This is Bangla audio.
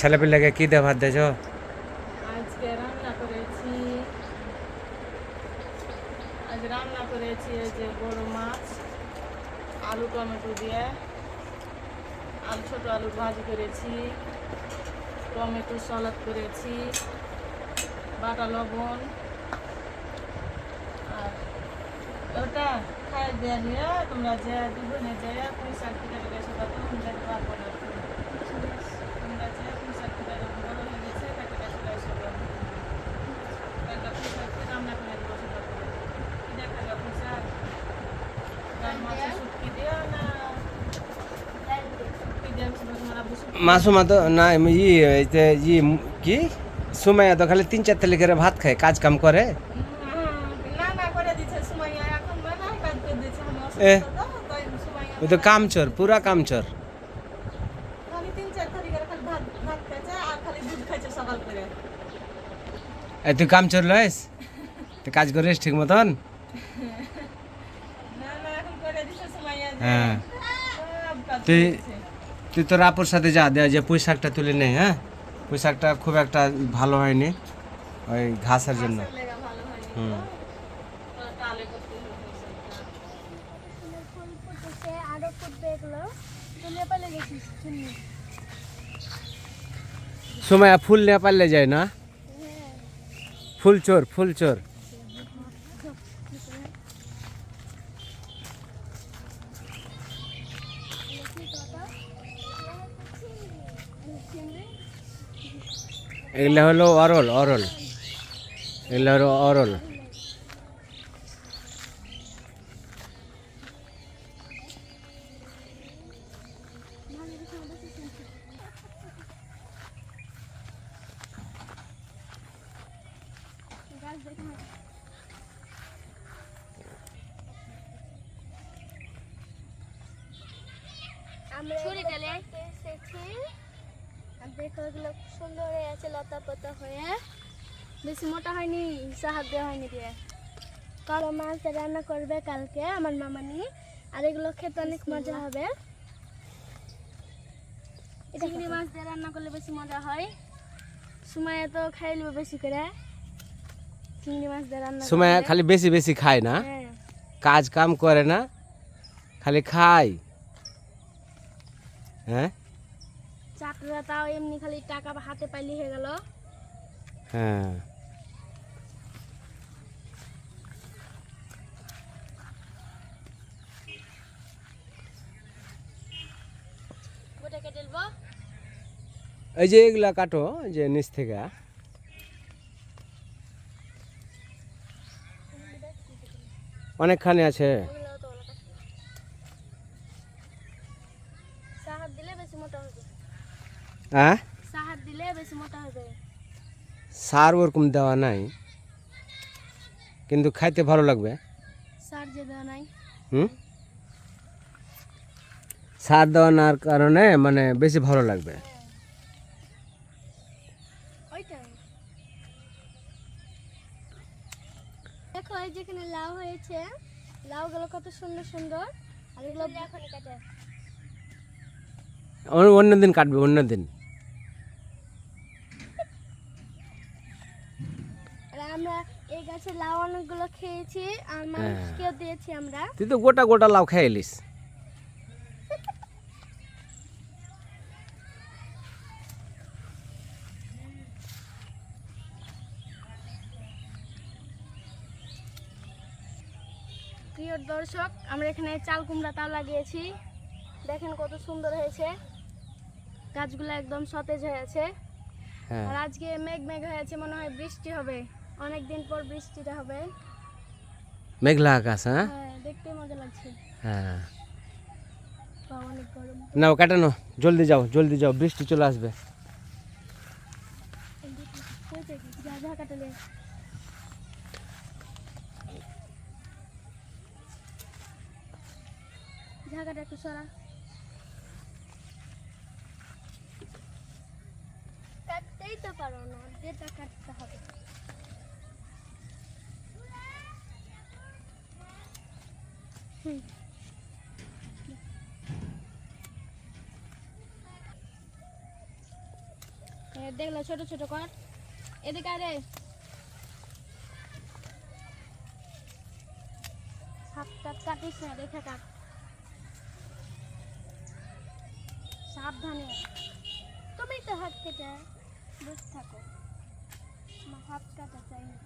ছেলে পিলেকে কি দিয়ে ভাত দিয়েছ? আজকে রান্না করেছি, আজ রান্না করেছি যে বড় মাছ, আলু টমেটো দিয়ে। আলু ভাজি করেছি, টমেটো সালাদ করেছি, বাটা লবণ। আর ওটা খাই দিয়ে তোমরা যে দুজনে যে পয়সা কিনে গেছো তা তুমি যেতে পারব না তোমরা যে পয়সা কিনে বড় হয়ে গেছে তাকে কাছে এসে একটা পয়সা কি রান্না করে দিব সেটা করে কি দেখা যাবে পয়সা ডাল মাছের শুটকি দিও না শুটকি দিয়ে আমি তোমরা বুঝো মাসুমা তো না ই ই কি? সুমাইয়া তো খালি তিন চার তেলে করে ভাত খায় কাজ কাম করে এ। ও তো কামচোর পুরা কামচোর। চার এই তুই কামচোর লয়েস তুই কাজ করিস ঠিক মতন? হ্যাঁ। তুই। তুই তোর আপুর সাথে যা দেওয়া যে পুঁই শাকটা তুলে নে হ্যাঁ? পুঁই শাকটা খুব একটা ভালো হয়নি ওই ঘাসের জন্য। ঘাসের লেগা ভালো হয়নি। তো। হুম। তো টালে করতে হবে সবটা। ফুল ফুটেছে আরও ফুটবে এগুলো তুলে পালে গেছিস শুনি সুমাইয়া ফুল নিয়ে পারলে যায় না? হ্যাঁ। ফুল চোর ফুল চোর। এগুলো হলো অরল অরল। এগুলো হলো অরল। এসেছি আর দেখো এগুলো সুন্দর হয়ে আছে লতা পাতা হয়ে। বেশি মোটা হয়নি সাহায্য হয়নি দিয়ে। কালো মাছ রান্না করবে কালকে আমার মামানি। আর এগুলো খেতে অনেক মজা হবে। চিংড়ি মাছ দিয়ে রান্না করলে বেশি মজা হয়। সময় তো খাই নেবে বেশি করে। চিংড়ি মাছ দিয়ে রান্না সুমাইয়া করলে। খালি বেশি বেশি খায় না? হ্যাঁ। কাজ কাম করে না? খালি খায়? হ্যাঁ? চাকরিরা তাও এমনি খালি টাকা হাতে পাইলে হয়ে গেল। হ্যাঁ। এই যে এগুলা কাটো যে নিচ থেকে। অনেকখানি আছে। হ্যাঁ? সাহার দিলে বেশি মোটা হবে সার ওরকম দেওয়া নাই। কিন্তু খাইতে ভালো লাগবে। সার যে দেওয়া নাই। হুম? সার দেওয়া নার কারণে মানে বেশি ভালো লাগবে। ওইটাই দেখো এই যেখানে লাউ হয়েছে। লাউগুলো কত সুন্দর সুন্দর। আর এগুলো এখনই কাটে। অন্য- অন্য দিন কাটবে অন্য দিন। আর আমরা এই গাছের লাউ অনেকগুলো খেয়েছি আর হ্যাঁ। মানুষকেও দিয়েছি আমরা। তুই তো গোটা গোটা লাউ খেয়ে এলিস। প্রিয় দর্শক আমরা এখানে চাল কুমড়া তাও লাগিয়েছি। দেখেন কত সুন্দর হয়েছে। গাছগুলো একদম সতেজ হয়ে আছে। হ্যাঁ। আর আজকে মেঘ মেঘ হয়েছে মনে হয় বৃষ্টি হবে। অনেক দিন পর বৃষ্টিটা হবে। মেঘলা আকাশ হ্যাঁ? হ্যাঁ দেখতে মজা লাগছে। হ্যাঁ। নাও কাটানো জলদি যাও জলদি যাও বৃষ্টি চলে আসবে। ঝাঁকাটা একটু সরা। কাটতেই তো পারো না যেটা কাটতে হবে হুম এ, দেখলে ছোট ছোট কর। এদিকে আরে হাত টাত কাটিস না, দেখে কাট। সাবধানে। তুমি তো হাত কেটে বসে থাকো। হাত কাটা চাই না।